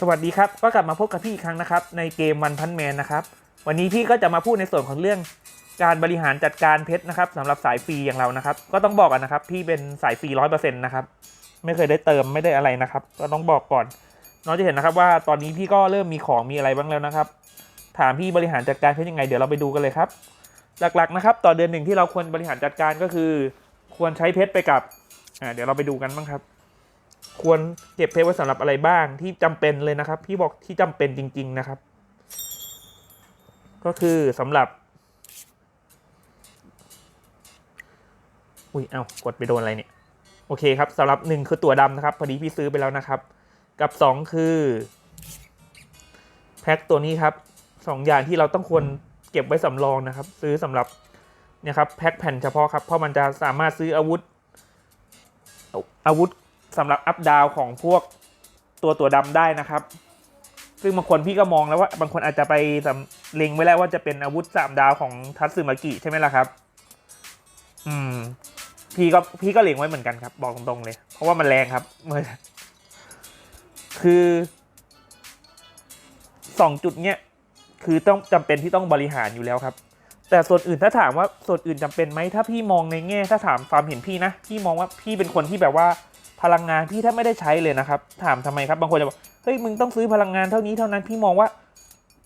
สวัสดีครับ ก็กลับมาพบกับพี่อีกครั้งนะครับ ในเกมวันพันแมนนะครับ วันนี้พี่ก็จะมาพูดในส่วนของเรื่องการบริหารจัดการเพชรนะครับสำหรับสายฟรีอย่างเรานะครับ ก็ต้องบอกกันนะครับ พี่เป็นสายฟรีร้อยเปอร์เซ็นต์นะครับ ไม่เคยได้เติมไม่ได้อะไรนะครับ ก็ต้องบอกก่อน น้องจะเห็นนะครับว่าตอนนี้พี่ก็เริ่มมีของมีอะไรบ้างแล้วนะครับ ถามพี่บริหารจัดการเพชรยังไงเดี๋ยวเราไปดูกันเลยครับ หลักๆนะครับ ต่อเดือนหนึ่งที่เราควรบริหารจัดการก็คือ ควรใช้เพชรไปกับอ่าเดี๋ยวเราไปดูกันบ้างครับ ควรเก็บเพชรไว้สำหรับอะไรบ้างที่จำเป็นเลยนะครับ พี่บอกที่จำเป็นจริง ๆนะครับ ก็คือสำหรับ อุ้ยเอากดไปโดนอะไรเนี่ย โอเคครับสำหรับหนึ่งคือตัวดำนะครับ พอดีพี่ซื้อไปแล้วนะครับ กับสองคือแพ็คตัวนี้ครับสองอย่างที่เราต้องควรเก็บไว้สำรองนะครับ ซื้อสำหรับเนี่ยครับแพ็คแผ่นเฉพาะครับเพราะมันจะสามารถซื้ออาวุธอาวุธ สำหรับอัพดาวของพวกตัวตัวดำได้นะครับ ซึ่งบางคนพี่ก็มองแล้วว่าบางคนอาจจะไปเล็งไว้แล้วว่าจะเป็นอาวุธสามดาวของทัตสึมากิใช่ไหมล่ะครับ อืม พี่ก็พี่ก็เล็งไว้เหมือนกันครับ บอกตรงๆเลย เพราะว่ามันแรงครับเมื่อคือสองจุดเนี้ยคือต้องจำเป็นที่ต้องบริหารอยู่แล้วครับ แต่ส่วนอื่นถ้าถามว่าส่วนอื่นจำเป็นไหมถ้าพี่มองในแง่ถ้าถามความเห็นพี่นะพี่มองว่าพี่เป็นคนที่แบบว่า พลังงานพี่แทบไม่ได้ใช้เลยนะครับ ถามทำไมครับ บางคนจะบอกเฮ้ยมึงต้องซื้อพลังงานเท่านี้เท่านั้นพี่มองว่า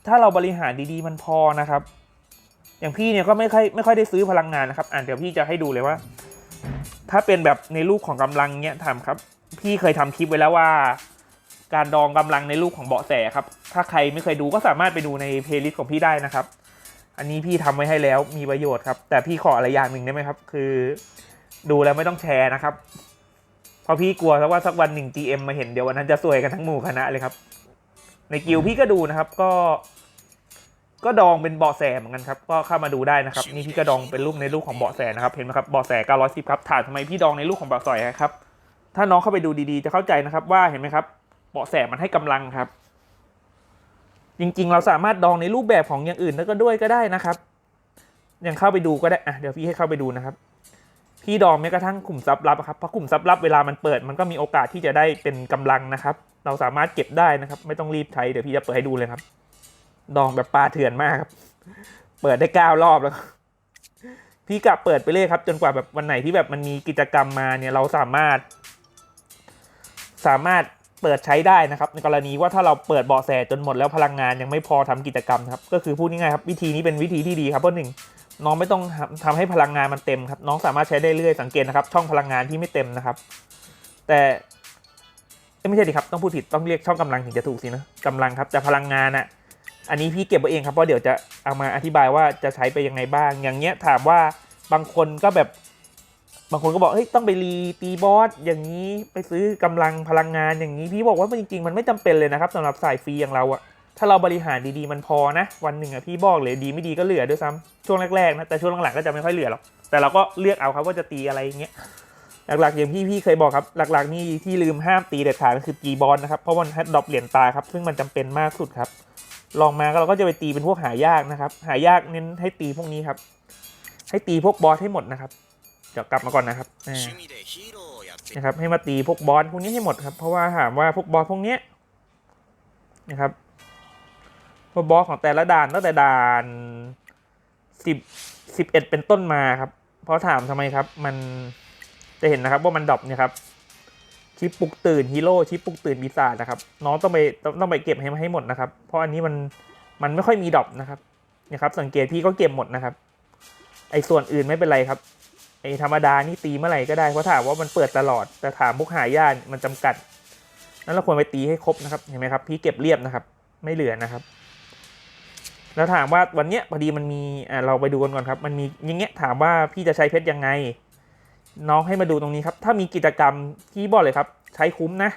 ถ้าเราบริหารดีๆมันพอนะครับ อย่างพี่เนี่ยก็ไม่ค่อยไม่ค่อยได้ซื้อพลังงานนะครับ อ่านเดี๋ยวพี่จะให้ดูเลยว่า ถ้าเป็นแบบในรูปของกำลังเนี้ยถามครับ พี่เคยทำคลิปไว้แล้วว่า การดองกำลังในรูปของเบาะแสครับ ถ้าใครไม่เคยดูก็สามารถไปดูในเพลย์ลิสต์ของพี่ได้นะครับ อันนี้พี่ทำไว้ให้แล้วมีประโยชน์ครับ แต่พี่ขออะไรอย่างหนึ่งได้ไหมครับ คือ ดูแล้วไม่ต้องแชร์นะครับ เพราะพี่กลัวซะว่าสักวันหนึ่ง GM มาเห็นเดี๋ยววันนั้นจะซวยกันทั้งหมู่คณะเลยครับ ในกิลด์พี่ก็ดูนะครับ ก็ ก็ดองเป็นเบาะแสเหมือนกันครับ ก็เข้ามาดูได้นะครับ นี่พี่ก็ดองเป็นรูปในรูปของเบาะแสนะครับ เห็นไหมครับเบาะแส910ครับ ถามทำไมพี่ดองในรูปของเบาะแสครับ ถ้าน้องเข้าไปดูดีๆ จะเข้าใจนะครับ ว่าเห็นไหมครับ เบาะแสมันให้กำลังครับ จริงๆ เราสามารถดองในรูปแบบของอย่างอื่นแล้วก็ด้วยก็ได้นะครับอย่างเข้าไปดูก็ได้ อะ เดี๋ยวพี่ให้เข้าไปดูนะครับ พี่ดองแม้กระทั่งกลุ่มซับลับอะครับเพราะกลุ่มซับลับเวลามันเปิด มันก็มีโอกาสที่จะได้เป็นกำลังนะครับ เราสามารถเก็บได้นะครับ ไม่ต้องรีบใช้เดี๋ยวพี่จะเปิดให้ดูเลยครับ ดองแบบปลาเถื่อนมากครับ เปิดได้เก้ารอบแล้วพี่กะเปิดไปเลยครับ จนกว่าแบบวันไหนที่แบบมันมีกิจกรรมมาเนี่ยเราสามารถ สามารถเปิดใช้ได้นะครับ ในกรณีว่าถ้าเราเปิดเบาะแสจนหมดแล้วพลังงานยังไม่พอทำกิจกรรมครับ ก็คือพูดง่ายๆครับ วิธีนี้เป็นวิธีที่ดีครับเพราะหนึ่ง น้องไม่ต้องทำให้พลังงานมันเต็มครับ น้องสามารถใช้ได้เรื่อยสังเกตนะครับ ช่องพลังงานที่ไม่เต็มนะครับ แต่ไม่ใช่ดิครับต้องพูดผิดต้องเรียกช่องกำลังถึงจะถูกสินะกำลังครับแต่พลังงานอะอันนี้พี่เก็บไว้เองครับเพราะเดี๋ยวจะเอามาอธิบายว่าจะใช้ไปยังไงบ้าง อย่างเงี้ยถามว่าบางคนก็แบบ บางคนก็บอกเฮ้ยต้องไปรีตีบอสอย่างนี้ไปซื้อกำลังพลังงานอย่างนี้พี่บอกว่ามันจริงๆมันไม่จำเป็นเลยนะครับสำหรับสายฟรีอย่างเราอะ ถ้าเราบริหารดีๆมันพอนะ วันหนึ่งอะพี่บอกเลยดีไม่ดีก็เหลือด้วยซ้ำช่วงแรกๆนะแต่ช่วงหลังๆก็จะไม่ค่อยเหลือหรอกแต่เราก็เลือกเอาครับว่าจะตีอะไรอย่างเงี้ยหลักๆอย่างที่พี่เคยบอกครับหลักๆนี่ที่ลืมห้ามตีเด็ดขาดก็คือตีบอลนะครับเพราะมันฮัดดรอปเหรียญตาครับซึ่งมันจำเป็นมากสุดครับลองมาเราก็จะไปตีเป็นพวกหายากนะครับ หายากเน้นให้ตีพวกนี้ครับ ให้ตีพวกบอสให้หมดนะครับเดี๋ยวกลับมาก่อนนะครับนะครับให้มาตีพวกบอสพวกนี้ให้หมดครับเพราะว่าถามว่าพวกบอสพวกเนี้ยนะครับ วกบอสของแต่ละด่านตั้งแต่ด่านสิบสิบเอ็ดเป็นต้นมาครับ เพราะถามทำไมครับ มันจะเห็นนะครับว่ามันดรอปเนี่ยครับชิปปลุกตื่นฮีโร่ชิปปลุกตื่นปีศาจนะครับ น้องต้องไปต้องต้องไปเก็บให้ให้หมดนะครับ เพราะอันนี้มันมันไม่ค่อยมีดรอปนะครับเนี่ยครับ สังเกตพี่ก็เก็บหมดนะครับ ไอ้ส่วนอื่นไม่เป็นไรครับไอ้ธรรมดานี่ตีเมื่อไหร่ก็ได้เพราะถามว่ามันเปิดตลอดแต่ถามพวกหายากมันจำกัดนั้นเราควรไปตีให้ครบนะครับเห็นไหมครับ พี่เก็บเรียบนะครับ ไม่เหลือนะครับ แล้วถามว่าวันเนี้ยพอดีมันมีอ่าเราไปดูกันก่อนครับ มันมีอย่างเงี้ยถามว่าพี่จะใช้เพชรยังไง น้องให้มาดูตรงนี้ครับ ถ้ามีกิจกรรมที่บอกเลยครับ ใช้คุ้มนะ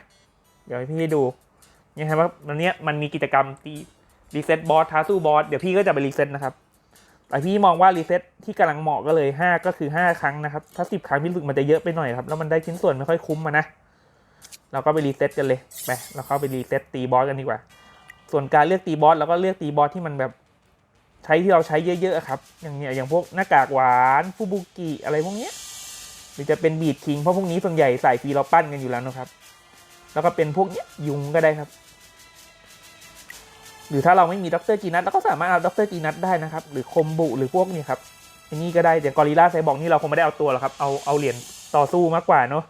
เดี๋ยวพี่ให้ดูเนี่ยครับว่าวันเนี้ยมันมีกิจกรรมตีรีเซ็ตบอสท้าสู้บอสเดี๋ยวพี่ก็จะไปรีเซ็ตนะครับแต่พี่มองว่ารีเซ็ตที่กำลังเหมาะก็เลย 5 ก็คือ 5 ครั้งนะครับ ถ้า 10 ครั้งพี่รู้สึกมันจะเยอะไปหน่อยครับ แล้วมันได้ชิ้นส่วนไม่ค่อยคุ้มมานะ เราก็ไปรีเซ็ตกันเลย ไป เราเข้าไปรีเซ็ตตีบอสกันดีกว่า ส่วนการเลือกตีบอสเราก็เลือกตีบอสที่มันแบบ ใช้ที่เราใช้เยอะๆครับ อย่างเนี้ยอย่างพวกหน้ากากหวานฟูบุกิอะไรพวกเนี้ยหรือจะเป็นบีดคิงเพราะพวกนี้ส่วนใหญ่ใสายฟรีเราปั้นกันอยู่แล้วนะครับ แล้วก็เป็นพวกเนี้ยยุงก็ได้ครับ หรือถ้าเราไม่มีด็อกเตอร์จีนัทเราก็สามารถเอาด็อกเตอร์จีนัทได้นะครับ หรือคมบุหรือพวกนี้ครับอันนี้ก็ได้อย่างกอริลลาไซบอกนี่เราคงไม่ได้เอาตัวหรอกครับเอาเอาเหรียญต่อสู้มากกว่าเนาะ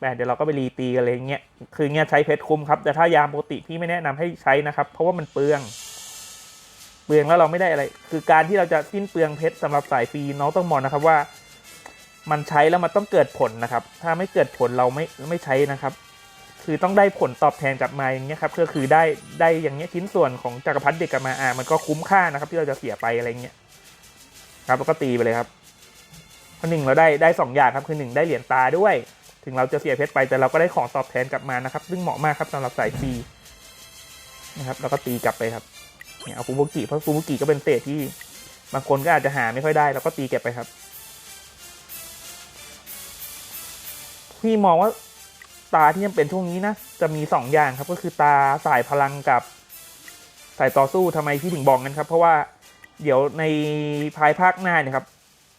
แบบเดี๋ยวเราก็ไปรีตีกันเลยอย่างเงี้ยคือเงี้ยใช้เพชรคุ้มครับแต่ถ้ายามปกติพี่ไม่แนะนำให้ใช้นะครับ เพราะว่ามันเปลือง เปลืองแล้วเราไม่ได้อะไร คือการที่เราจะสิ้นเปลืองเพชรสำหรับสายฟรีน้องต้องมองนะครับว่า มันใช้แล้วมันต้องเกิดผลนะครับ ถ้าไม่เกิดผลเราไม่ไม่ใช้นะครับ คือต้องได้ผลตอบแทนกลับมาอย่างเงี้ยครับก็คือได้ได้อย่างเงี้ยชิ้นส่วนของจักรพรรดิเด็กกลับมาอ่ามันก็คุ้มค่านะครับ ที่เราจะเสียไปอะไรเงี้ยครับแล้วก็ตีไปเลยครับพราะหนึ่งเราได้ได้สองอย่างครับคือหนึ่งได้เหรียญตาด้วย ถึงเราจะเสียเพชรไปแต่เราก็ได้ของตอบแทนกลับมานะครับ ซึ่งเหมาะมากครับสำหรับสายฟรีนะครับ แล้วก็ตีกลับไปครับ เนี่ยเอาฟูบุกิเพราะฟูบุกิก็เป็นเศษที่ บางคนก็อาจจะหาไม่ค่อยได้เราก็ตีเก็บไปครับพี่มองว่าตาที่ยังเป็นช่วงนี้นะจะมีสองอย่างครับ ก็คือตาสายพลังกับสายต่อสู้ทำไมพี่ถึงบอกกันครับ เพราะว่าเดี๋ยวในภายภาคหน้าเนี่ยครับ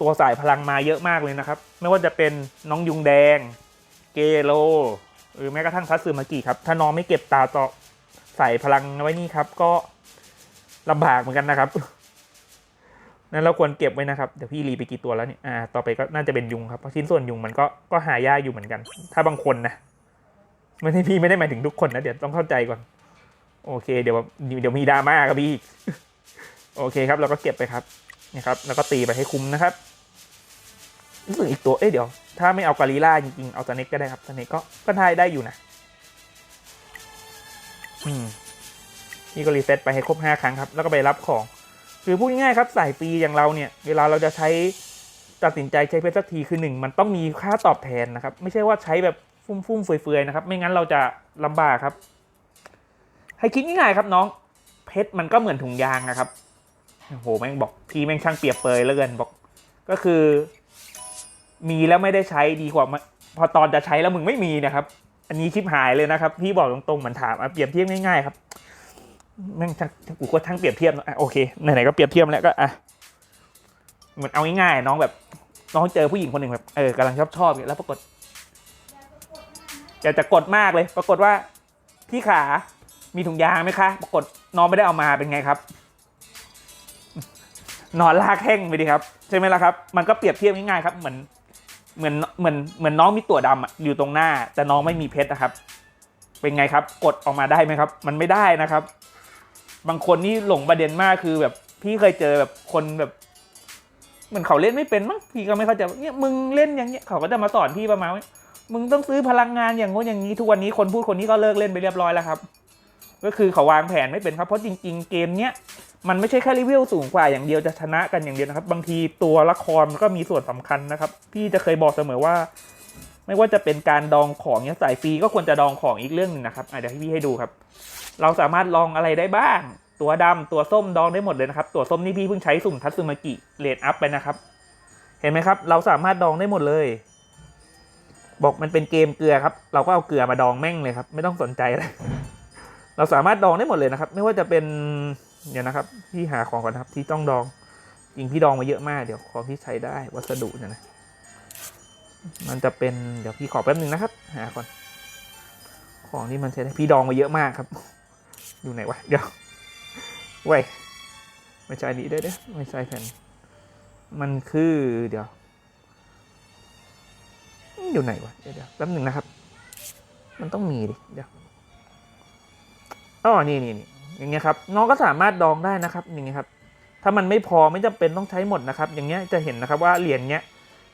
ตัวสายพลังมาเยอะมากเลยนะครับ ไม่ว่าจะเป็นน้องยุงแดง เกโลหรือแม้กระทั่งทัตสึมากิครับ ถ้าน้องไม่เก็บตาต่อใส่พลังไว้นี่ครับ ก็ ลำบากเหมือนกันนะครับนั้นเราควรเก็บไว้นะครับ เดี๋ยวพี่รีไปกี่ตัวแล้วเนี่ยอ่าต่อไปก็น่าจะเป็นยุงครับเพราะชิ้นส่วนยุงมันก็ก็หายากอยู่เหมือนกัน ถ้าบางคนนะไม่ได้พี่ไม่ได้หมายถึงทุกคนนะเดี๋ยวต้องเข้าใจก่อน โอเค เดี๋ยวเดี๋ยวมีดราม่าครับพี่โอเคครับ เราก็เก็บไปครับนี่ครับแล้วก็ตีไปให้คุ้มนะครับรู้สึกอีกตัวเอ้ยเดี๋ยว ถ้าไม่เอากาลิล่าจริงๆเอาสเน็กก็ได้ครับสเน็กก็ก็ได้ได้อยู่นะ อืม นี่ก็รีเซ็ตไปให้ครบห้าครั้งครับ แล้วก็ไปรับของ คือพูดง่ายๆครับสายฟรีอย่างเราเนี่ย เวลาเราจะใช้ตัดสินใจใช้เพชรสักทีคือหนึ่งมันต้องมีค่าตอบแทนนะครับ ไม่ใช่ว่าใช้แบบฟุ่มฟุ่มๆเฟือยๆนะครับ ไม่งั้นเราจะลำบากครับ ให้คิดง่ายๆครับน้อง เพชรมันก็เหมือนถุงยางนะครับโอ้โหแม่งบอกพี่แม่งช่างเปรียบเปยเหลือเกินบอก ก็คือ มีแล้วไม่ได้ใช้ดีกว่ามาพอตอนจะใช้แล้วมึงไม่มีนะครับ อันนี้ชิบหายเลยนะครับ พี่บอกตรงๆเหมือนถามอะเปรียบเทียบง่ายๆครับ แม่งช่ากูก็ช่างเปรียบเทียบนอะอะโอเคไหนๆก็เปรียบเทียบแล้วก็อะเหมือนเอาง่ายๆน้องแบบ น้องเจอผู้หญิงคนหนึ่งแบบเออกำลังชอบชอบๆแล้วปรากฏอยากจะกดมากเลย ปรากฏว่า พี่ขา มีถุงยางไหมคะ ปรากฏน้องไม่ได้เอามาเป็นไงครับ นอนลากแห้งไปดีครับ ใช่ไหมล่ะครับ มันก็เปรียบเทียบง่ายๆครับ เหมือนเหมือนเหมือนเหมือนน้องมีตัวดำอะอยู่ตรงหน้า แต่น้องไม่มีเพชรนะครับ เป็นไงครับ กดออกมาได้ไหมครับ มันไม่ได้นะครับ บางคนนี่หลงประเด็นมากคือแบบพี่เคยเจอแบบคนแบบเหมือนเขาเล่นไม่เป็นมั้งพี่ก็ไม่เข้าใจเนี่ยมึงเล่นอย่างเงี้ยเขาก็จะมาสอนพี่ประมาณว่ามึงต้องซื้อพลังงานอย่างงู้นอย่างนี้ทุกวันนี้คนพูดคนนี้ก็เลิกเล่นไปเรียบร้อยแล้วครับ ก็คือเขาวางแผนไม่เป็นครับเพราะจริง ๆ เกมเนี้ยมันไม่ใช่แค่รีวิวสูงกว่าอย่างเดียวจะชนะกันอย่างเดียวนะครับ บางทีตัวละครก็มีส่วนสำคัญนะครับ พี่จะเคยบอกเสมอว่า ไม่ว่าจะเป็นการดองของเนี้ยสายฟรีก็ควรจะดองของอีกเรื่องหนึงนะครับเดี๋ยวพี่ให้ดูครับ เราสามารถลองอะไรได้บ้าง ตัวดำตัวส้มดองได้หมดเลยนะครับ ตัวส้มนี่พี่เพิ่งใช้สุ่มทัตสึมากิเลดอัพไปนะครับ เห็นไหมครับ เราสามารถดองได้หมดเลย บอกมันเป็นเกมเกลือครับ เราก็เอาเกลือมาดองแม่งเลยครับ ไม่ต้องสนใจเลยเราสามารถดองได้หมดเลยนะครับ ไม่ว่าจะเป็นเดี๋ยวนะครับพี่หาของก่อนนะครับที่ต้องดองจริงพี่ดองมาเยอะมากเดี๋ยวของที่ใช้ได้วัสดุเนี่ยนะ มันจะเป็นเดี๋ยวพี่ขอแป๊บหนึ่งนะครับหาก่อนของที่มันใช้ได้พี่ดองมาเยอะมากครับอยู่ไหนวะเดี๋ยวเว้ยไม่ใช่นี้ได้เด้ไม่ใช่แผ่นมันคือเดี๋ยวอยู่ไหนวะเดี๋ยวแป๊บหนึ่งนะครับ มันต้องมีดิเดี๋ยวอ๋อนี่นี่นี่อย่างเงี้ยครับน้องก็สามารถดองได้นะครับอย่างเงี้ยครับ ถ้ามันไม่พอไม่จำเป็นต้องใช้หมดนะครับ อย่างเงี้ยจะเห็นนะครับว่าเหรียญเนี้ย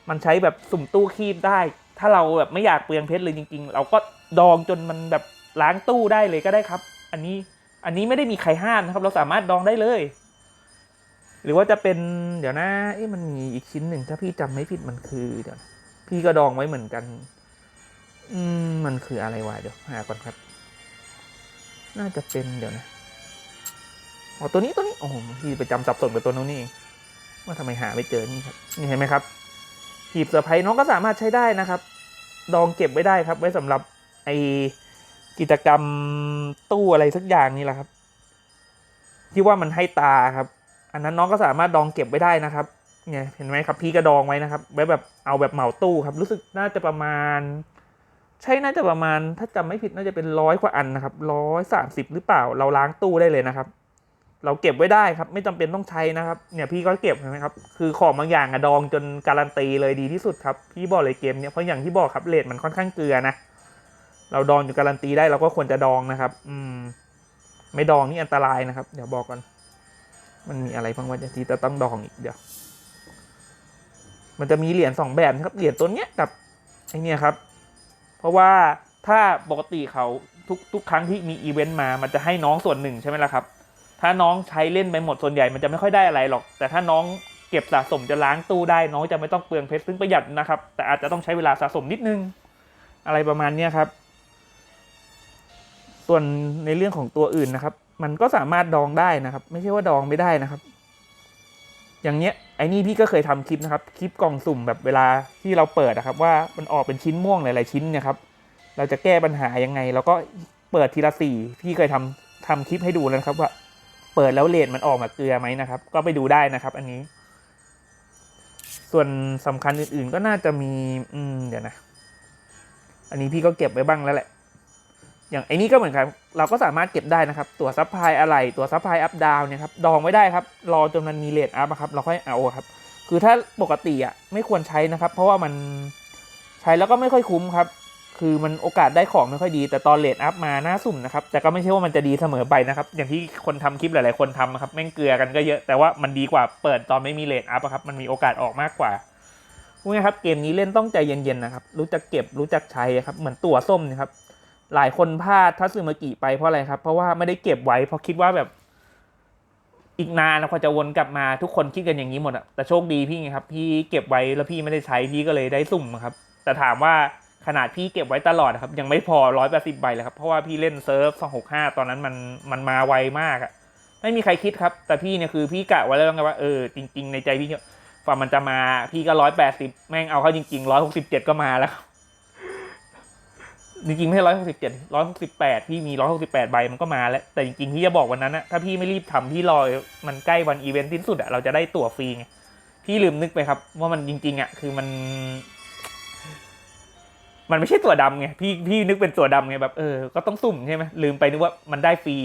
มันใช้แบบสุ่มตู้คีบได้ ถ้าเราแบบไม่อยากเปลืองเพชรเลยจริง ๆ เราก็ดองจนมันแบบล้างตู้ได้เลยก็ได้ครับ อันนี้อันนี้ไม่ได้มีใครห้ามนะครับ เราสามารถดองได้เลย หรือว่าจะเป็นเดี๋ยวนะเอ๊ะมันมีอีกชิ้นหนึ่งถ้าพี่จำไม่ผิดมันคือเดี๋ยวพี่ก็ดองไว้เหมือนกัน อืมมันคืออะไรวะเดี๋ยวหาก่อนครับ น่าจะเป็นเดี๋ยวนะอ๋อตัวนี้ตัวนี้โอ้โหพี่ไปจำสับสนกับตัวนู้นนี่เองว่าทำไมหาไม่เจอนี่ครับนี่เห็นไหมครับ หีบเซอร์ไพรส์น้องก็สามารถใช้ได้นะครับดองเก็บไว้ได้ครับ ไว้สำหรับไอกิจกรรมตู้อะไรสักอย่างนี่แหละครับ ที่ว่ามันให้ตาครับ อันนั้นน้องก็สามารถดองเก็บไว้ได้นะครับเนี่ยเห็นไหมครับพี่ก็ดองไว้นะครับไว้แบบเอาแบบเหมาตู้ครับ รู้สึกน่าจะประมาณ ใช่น่าจะประมาณ ถ้าจำไม่ผิดน่าจะเป็นร้อยกว่าอันนะครับร้อยสามสิบหรือเปล่า เราล้างตู้ได้เลยนะครับ เราเก็บไว้ได้ครับ ไม่จำเป็นต้องใช้นะครับ เนี่ยพี่ก็เก็บนะครับ คือของบางอย่างอะดองจนการันตีเลยดีที่สุดครับ พี่บอกเลยเกมเนี่ยเพราะอย่างที่บอกครับเลทมันค่อนข้างเกลือนะ เราดองจนการันตีได้เราก็ควรจะดองนะครับ อืม ไม่ดองนี่อันตรายนะครับ เดี๋ยวบอกกันมันมีอะไรบ้างวะที่จะต้องดองอีกเดี๋ยว มันจะมีเหรียญสองแบบนะครับเหรียญตัวเนี้ยกับไอเนี่ยครับ เพราะว่าถ้าปกติเขาทุกทุกครั้งที่มีอีเวนต์มา มันจะให้น้องส่วนหนึ่งใช่ไหมล่ะครับ ถ้าน้องใช้เล่นไปหมดส่วนใหญ่มันจะไม่ค่อยได้อะไรหรอก แต่ถ้าน้องเก็บสะสมจะล้างตู้ได้น้องจะไม่ต้องเปลืองเพชรซึ่งประหยัดนะครับ แต่อาจจะต้องใช้เวลาสะสมนิดนึง อะไรประมาณนี้ครับ ส่วนในเรื่องของตัวอื่นนะครับ มันก็สามารถดองได้นะครับ ไม่ใช่ว่าดองไม่ได้นะครับ อย่างเนี้ยไอ้นี่พี่ก็เคยทำคลิปนะครับ คลิปกล่องสุ่มแบบเวลาที่เราเปิดนะครับ ว่ามันออกเป็นชิ้นม่วงหลาย ๆ ชิ้นเนี่ยครับ เราจะแก้ปัญหายังไง แล้วก็เปิดทีละสี่พี่เคยทำทำคลิปให้ดูแล้วนะครับว่า เปิดแล้วเลทมันออกมาเกลือไหมนะครับ ก็ไปดูได้นะครับ อันนี้ ส่วนสำคัญอื่นๆก็น่าจะมี อืมเดี๋ยวนะ อันนี้พี่ก็เก็บไว้บ้างแล้วแหละ อย่างไอ้นี้ก็เหมือนกันเราก็สามารถเก็บได้นะครับ ตัวซัพพลายอะไรตัวซัพพลายอัพดาวเนี่ยครับดองไว้ได้ครับ รอจนมันมีเลทอัพครับเราค่อยเอาครับ คือถ้าปกติอะไม่ควรใช้นะครับ เพราะว่ามันใช้แล้วก็ไม่ค่อยคุ้มครับ คือมันโอกาสได้ของไม่ค่อยดี แต่ตอนเลทอัพมาหน้าสุ่มนะครับ แต่ก็ไม่ใช่ว่ามันจะดีเสมอไปนะครับ อย่างที่คนทำคลิปหลาย ๆ คนทำนะครับ แม่งเกลือกันก็เยอะ แต่ว่ามันดีกว่าเปิดตอนไม่มีเลทอัพครับ มันมีโอกาสออกมากกว่าพูดง่ายครับ เกมนี้เล่นต้องใจเย็น ๆ นะครับ รู้จักเก็บ รู้จักใช้ครับ เหมือนตัวส้มเนะครับ หลายคนพลาดทัศมากิไปเพราะอะไรครับ เพราะว่าไม่ได้เก็บไว้ เพราะคิดว่าแบบอีกนานนะพอจะวนกลับมาทุกคนคิดกันอย่างนี้หมดอะแต่โชคดีพี่ไงครับ พี่เก็บไว้แล้วพี่ไม่ได้ใช้พี่ก็เลยได้สุ่มครับ แต่ถามว่า ขนาดพี่เก็บไว้ตลอดครับ ยังไม่พอร้อยแปดสิบใบเลยครับ เพราะว่าพี่เล่นเซิร์ฟสองหกห้าตอนนั้นมันมันมาไวมากอะไม่มีใครคิดครับ แต่พี่เนี่ยคือพี่กะไว้แล้วไงว่าเออจริง ๆ ในใจพี่ฝ่ามันจะมาพี่ก็ร้อยแปดสิบแม่งเอาเข้าจริงๆร้อยหกสิบเจ็ดก็มาแล้วจริงๆไม่ใช่ร้อยหกสิบเจ็ดร้อยหกสิบแปดพี่มีร้อยหกสิบแปดใบมันก็มาแล้ว แต่จริงๆพี่จะบอกวันนั้นนะถ้าพี่ไม่รีบทำพี่รอมันใกล้วันอีเวนต์สิ้นสุดอะเราจะได้ตั๋วฟรีไงพี่ลืมนึกไปครับ ว่ามันจริงๆอะคือมัน มันไม่ใช่ตัวดำไงพี่พี่นึกเป็นตัวดำไงแบบเออก็ต้องสุ่มใช่ไหมลืมไปนึกว่ามันได้ฟรี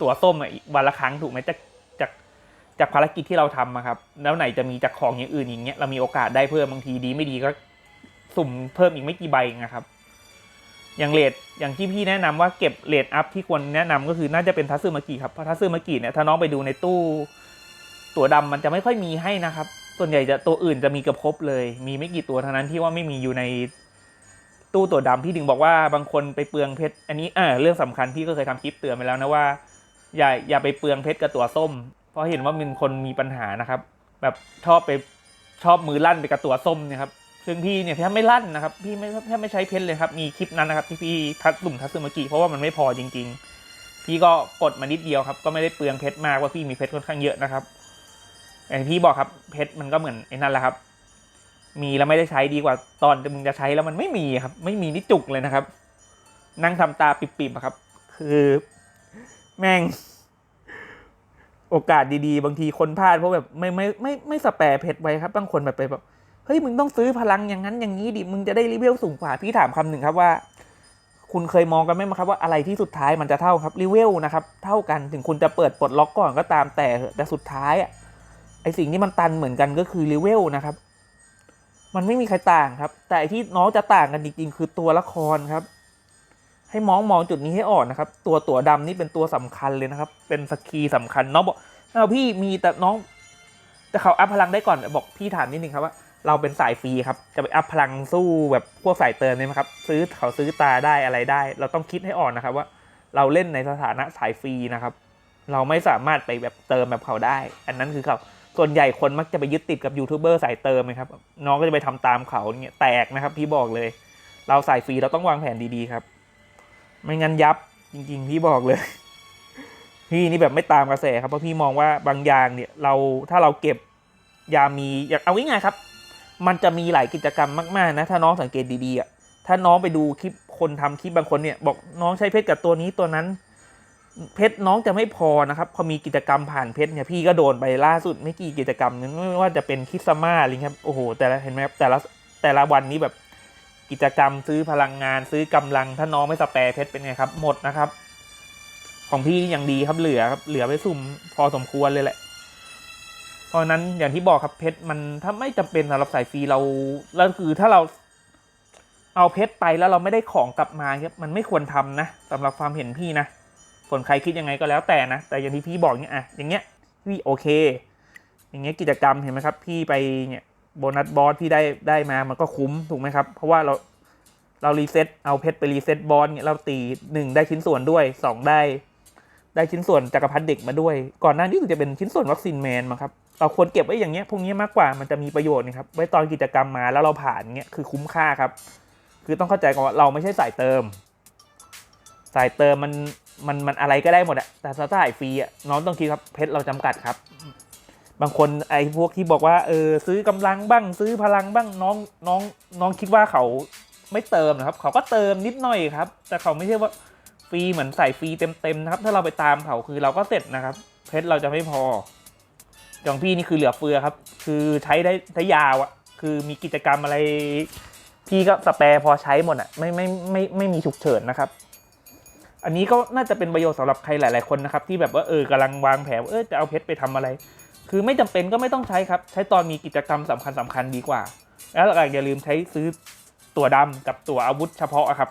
ตัวส้มอะอีกวันละครั้งถูกไหมจากจากจากภารกิจที่เราทำครับ แล้วไหนจะมีจากของอย่างอื่นอย่างเงี้ยเรามีโอกาสได้เพิ่มบางทีดีไม่ดีก็สุ่มเพิ่มอีกไม่กี่ใบนะครับอย่างเลทอย่างที่พี่แนะนำว่าเก็บเลทอัพที่ควรแนะนำก็คือน่าจะเป็นทัสซึมากิครับเพราะทัสซึมากิเนี่ยถ้าน้องไปดูในตู้ ตัวดำมันจะไม่ค่อยมีให้นะครับ ส่วนใหญ่จะตัวอื่นจะมีกับครบเลย มีไม่กี่ตัวเท่านั้นที่ว่าไม่มีอยู่ใน ตู้ตัวดำพี่ถึงบอกว่าบางคนไปเปลืองเพชรอันนี้อ่าเรื่องสำคัญพี่ก็เคยทำคลิปเตือนไปแล้วนะว่า อย่าอย่าไปเปลืองเพชรกับตัวส้ม เพราะเห็นว่ามีคนมีปัญหานะครับ แบบชอบไปชอบมือลั่นไปกับตัวส้มนี่ยครับซึ่งพี่เนี่ยแทบไม่ลั่นนะครับพี่ไม่แทบไม่ใช้เพชรเลยครับมีคลิปนั้นนะครับที่พี่ทัดลุ่มทัดซึมากิเพราะว่ามันไม่พอจริง ๆ พี่ก็กดมานิดเดียวครับ ก็ไม่ได้เปลืองเพชรมากว่าพี่มีเพชรค่อนข้างเยอะนะครับอย่างที่พี่บอกครับเพชรมันก็เหมือนไอ้นั่นแหละครับ มีแล้วไม่ได้ใช้ดีกว่าตอนมึงจะใช้แล้วมันไม่มีครับ ไม่มีนี่จุกเลยนะครับ นั่งทำตาปิบๆอะครับ คือ แม่ง โอกาสดีๆ บางทีคนพลาดเพราะแบบไม่ไม่ไม่ไม่สแปรเพชรไว้ครับบางคนแบบไปแบบเฮ้ยมึงต้องซื้อพลังอย่างนั้นอย่างนี้ดิมึงจะได้รีเวลสูงกว่าพี่ถามคำหนึ่งครับว่า คุณเคยมองกันไหมครับว่าอะไรที่สุดท้ายมันจะเท่าครับรีเวลนะครับเท่ากันถึงคุณจะเปิดปลดล็อกก่อนก็ตามแต่แต่สุดท้ายอะไอสิ่งที่มันตันเหมือนกันก็คือรีเวลนะครับ มันไม่มีใครต่างครับ แต่ที่น้องจะต่างกันจริงๆ คือตัวละครครับ ให้มองมองจุดนี้ให้ออกนะครับ ตัวตัวดำนี่เป็นตัวสำคัญเลยนะครับ เป็นสกีสำคัญน้องบอกเอาพี่มีแต่น้องแต่เขาอัพพลังได้ก่อนบอกพี่ถามนิดนึงครับว่าเราเป็นสายฟรีครับ จะไปอัพพลังสู้แบบพวกสายเติมเนี่ยไหมครับ ซื้อเขาซื้อตาได้อะไรได้ เราต้องคิดให้ออกนะครับว่า เราเล่นในสถานะสายฟรีนะครับ เราไม่สามารถไปแบบเติมแบบเขาได้ อันนั้นคือเขา ส่วนใหญ่คนมักจะไปยึดติดกับยูทูบเบอร์สายเติมนะครับ น้องก็จะไปทำตามเขาเนี่ยแตกนะครับ พี่บอกเลย เราสายฟรีเราต้องวางแผนดีๆครับ ไม่งั้นยับจริง ๆ พี่บอกเลย พี่นี่แบบไม่ตามกระแสครับเพราะพี่มองว่าบางอย่างเนี่ย เราถ้าเราเก็บยามีอยากเอาง่ายๆครับ มันจะมีหลายกิจกรรมมากๆ นะ ถ้าน้องสังเกตดีๆอะถ้าน้องไปดูคลิปคนทำคลิปบางคนเนี่ย บอกน้องใช้เพชรกับตัวนี้ตัวนั้น เพชรน้องจะไม่พอนะครับ พอมีกิจกรรมผ่านเพชรเนี่ยพี่ก็โดนไปล่าสุดไม่กี่กิจกรรมนึงไม่ว่าจะเป็นคริสต์มาสอะไรครับโอ้โหแต่ละเห็นไหมครับแต่ละแต่ละวันนี้แบบกิจกรรมซื้อพลังงานซื้อกำลังถ้าน้องไม่สแปรเพชรเป็นไงครับ หมดนะครับ ของพี่ยังดีครับเหลือครับเหลือไปสุ่มพอสมควรเลยแหละเพราะนั้นอย่างที่บอกครับเพชรมันถ้าไม่จำเป็นสำหรับสายฟรีเราแล้วคือถ้าเราเอาเพชรไปแล้วเราไม่ได้ของกลับมาครับมันไม่ควรทำนะสำหรับความเห็นพี่นะ ส่วนใครคิดยังไงก็แล้วแต่นะ แต่อย่างที่พี่บอกเนี่ยอะอย่างเงี้ยพี่โอเค อย่างเงี้ยกิจกรรมเห็นไหมครับ พี่ไปเนี่ยโบนัสบอสพี่ได้ได้มามันก็คุ้มถูกไหมครับ เพราะว่าเราเรารีเซ็ตเอาเพชรไปรีเซ็ตบอสเนี่ยเราตีหนึ่งได้ชิ้นส่วนด้วยสองได้ ได้ชิ้นส่วนจักรพรรดิเด็กมาด้วย ก่อนหน้านี้จะเป็นชิ้นส่วนวัคซีนแมนมาครับเราควรเก็บไว้อย่างเงี้ยพวกนี้มากกว่ามันจะมีประโยชน์นะครับไว้ตอนกิจกรรมมาแล้วเราผ่านเงี้ยคือคุ้มค่าครับ คือต้องเข้าใจก่อนว่าเราไม่ใช่สายเติม สายเติมมัน มันมันอะไรก็ได้หมดอะแต่ถ้าสายฟรีอะน้องต้องคิดครับเพชรเราจำกัดครับ บางคนไอ้พวกที่บอกว่าเออซื้อกำลังบ้างซื้อพลังบ้างน้องน้องน้องคิดว่าเขาไม่เติมนะครับ เขาก็เติมนิดหน่อยครับ แต่เขาไม่ใช่ว่าฟรีเหมือนใส่ฟรีเต็มๆนะครับ ถ้าเราไปตามเขาคือเราก็เสร็จนะครับ เพชรเราจะไม่พออย่างพี่นี่คือเหลือเฟือครับ คือใช้ได้ได้ยาวอะคือมีกิจกรรมอะไร พี่ก็สแปรพอใช้หมดอะไม่ไม่ไม่ไม่มีฉุกเฉินนะครับ อันนี้ก็น่าจะเป็นประโยชน์สำหรับใครหลาย ๆ คนนะครับ ที่แบบว่าเออกำลังวางแผนเออจะเอาเพชรไปทำอะไร คือไม่จำเป็นก็ไม่ต้องใช้ครับ ใช้ตอนมีกิจกรรมสำคัญสำคัญดีกว่า แล้วอย่าลืมใช้ซื้อตัวดำกับตัวอาวุธเฉพาะครับ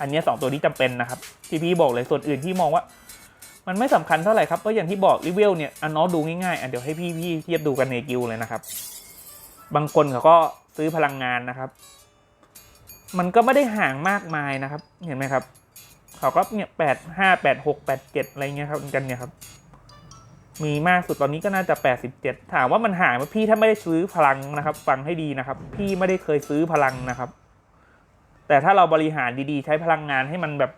อันนี้ยสองตัวนี้จำเป็นนะครับที่พี่บอกเลยส่วนอื่นที่มองว่า มันไม่สำคัญเท่าไหร่ครับก็อย่างที่บอกรีเวลเนี่ยอันน้อดูง่ายๆอะเดี๋ยวให้พี่พี่เทียบดูกันในกิลเลยนะครับ บางคนเขาก็ซื้อพลังงานนะครับ มันก็ไม่ได้ห่างมากมายนะครับ เห็นไหมครับ เขาก็เนี่ยแปดห้าแปดหกแปดเจ็ดอะไรเงี้ยครับกันเนี่ยครับมีมากสุดตอนนี้ก็น่าจะแปดสิบเจ็ดถามว่ามันหางไหมพี่ถ้าไม่ได้ซื้อพลังนะครับ ฟังให้ดีนะครับ พี่ไม่ได้เคยซื้อพลังนะครับ แต่ถ้าเราบริหารดีๆ ใช้พลังงานให้มันแบบ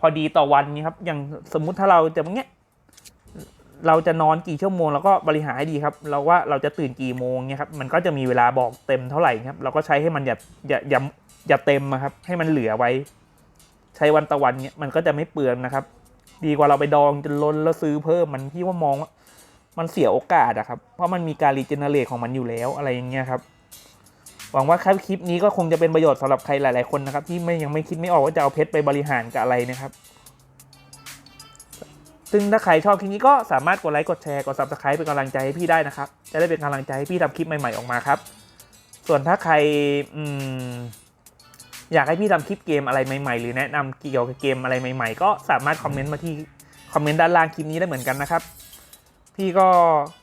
พอดีต่อวันนี้ครับ อย่างสมมุติถ้าเราจะงเงี้ยเราจะนอนกี่ชั่วโมงแล้วก็บริหารให้ดีครับ เราว่าเราจะตื่นกี่โมงเนี่ยครับ มันก็จะมีเวลาบอกเต็มเท่าไหร่ครับ เราก็ใช้ให้มันอย่าอย่าอย่าอย่าเต็มอะครับ ให้มันเหลือไว้ ช้วันต่อวันเนี่ยมันก็จะไม่เปลืองนะครับ ดีกว่าเราไปดองจนล้นแล้วซื้อเพิ่มมันพี่ว่ามองว่ามันเสียโอกาสอะครับ เพราะมันมีการรีเจนเนเรตของมันอยู่แล้วอะไรอย่างเงี้ยครับ หวังว่าคลิปนี้ก็คงจะเป็นประโยชน์สำหรับใครหลาย ๆคนนะครับ ที่ไม่ยังไม่คิดไม่ออกว่าจะเอาเพชรไปบริหารกับอะไรนะครับ ซึ่งถ้าใครชอบคลิปนี้ก็สามารถกดไลค์กดแชร์กด subscribe เป็นกำลังใจให้พี่ได้นะครับ จะได้เป็นกำลังใจให้พี่ทำคลิปใหม่ ๆ ออกมาครับ ส่วนถ้าใครอืม อยากให้พี่ทำคลิปเกมอะไรใหม่ๆ หรือแนะนำเกี่ยวกับเกมอะไรใหม่ ๆ ก็สามารถคอมเมนต์มาที่คอมเมนต์ด้านล่างคลิปนี้ได้เหมือนกันนะครับ พี่ก็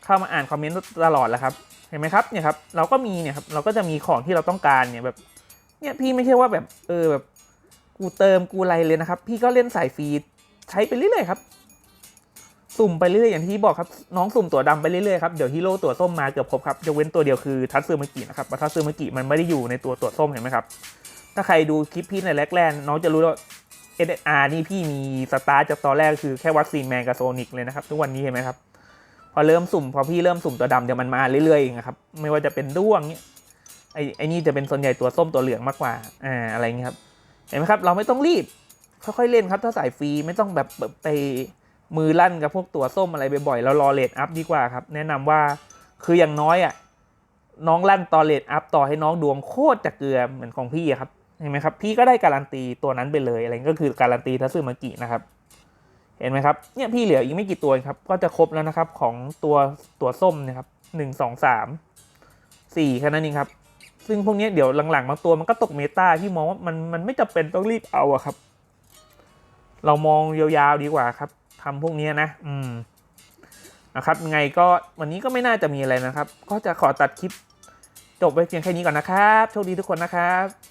เข้ามาอ่านคอมเมนต์ตลอดแหล้วครับเห็นไหมครับเนี่ยครับเราก็มีเนี่ยครับเราก็จะมีของที่เราต้องการเนี่ยแบบเนี่ยพี่ไม่ใช่ว่าแบบเออแบบกูเติมกูอะไรเลยนะครับ พี่ก็เล่นสายฟรีใช้ไปเรื่อยๆครับสุ่มไปเรื่อยๆอย่างที่บอกครับน้องสุ่มตัวดำไปเรื่อยๆครับเดี๋ยวฮีโร่ตัวส้มมาเกือบครบครับยกเว้นตัวเดียวคือทัตซึมากินะครับเพราะทัตซึมากิมันไม่ได้อยู่ในตัวตัวส้มเห็นไหมครับ ถ้าใครดูคลิปพี่ในแรกๆน้องจะรู้ว่า SSR นี่พี่มีสตาร์จากตอนแรกคือแค่วัคซีนแมนกับโซนิกเลยนะครับ ทุกวันนี้เห็นไหมครับ พอเริ่มสุ่มพอพี่เริ่มสุ่มตัวดำเดี๋ยวมันมาเรื่อยๆเองอะครับ ไม่ว่าจะเป็นด้วงเนี้ยไอ้ไอ้นี่จะเป็นส่วนใหญ่ตัวส้มตัวเหลืองมากกว่าอ่าอะไรเงี้ยครับเห็นไหมครับเราไม่ต้องรีบค่อยๆเล่นครับ ถ้าสายฟรีไม่ต้องแบบไปมือลั่นกับพวกตัวส้มอะไรบ่อยๆเรารอเลดอัพดีกว่าครับ แนะนำว่าคืออย่างน้อยอะน้องลั่นตอนเลดอัพต่อให้น้องดวงโคตรจะเกลือเหมือนของพี่อะครับ เห็นไหมครับ พี่ก็ได้การันตีตัวนั้นไปเลยอะไรก็คือการันตีทัซึมากินะครับ เห็นไหมครับ เนี่ยพี่เหลืออีกไม่กี่ตัวครับ ก็จะครบแล้วนะครับของตัวตัวส้มนะครับหนึ่งสองสามสี่แค่นั้นเองครับ ซึ่งพวกนี้เดี๋ยวหลังๆบางตัวมันก็ตกเมตาที่มองว่ามันมันไม่จำเป็นต้องรีบเอาอะครับ เรามองยาวๆดีกว่าครับทำพวกนี้นะ อืมนะครับไงก็วันนี้ก็ไม่น่าจะมีอะไรนะครับ ก็จะขอตัดคลิปจบไปเพียงแค่นี้ก่อนนะครับ โชคดีทุกคนนะครับ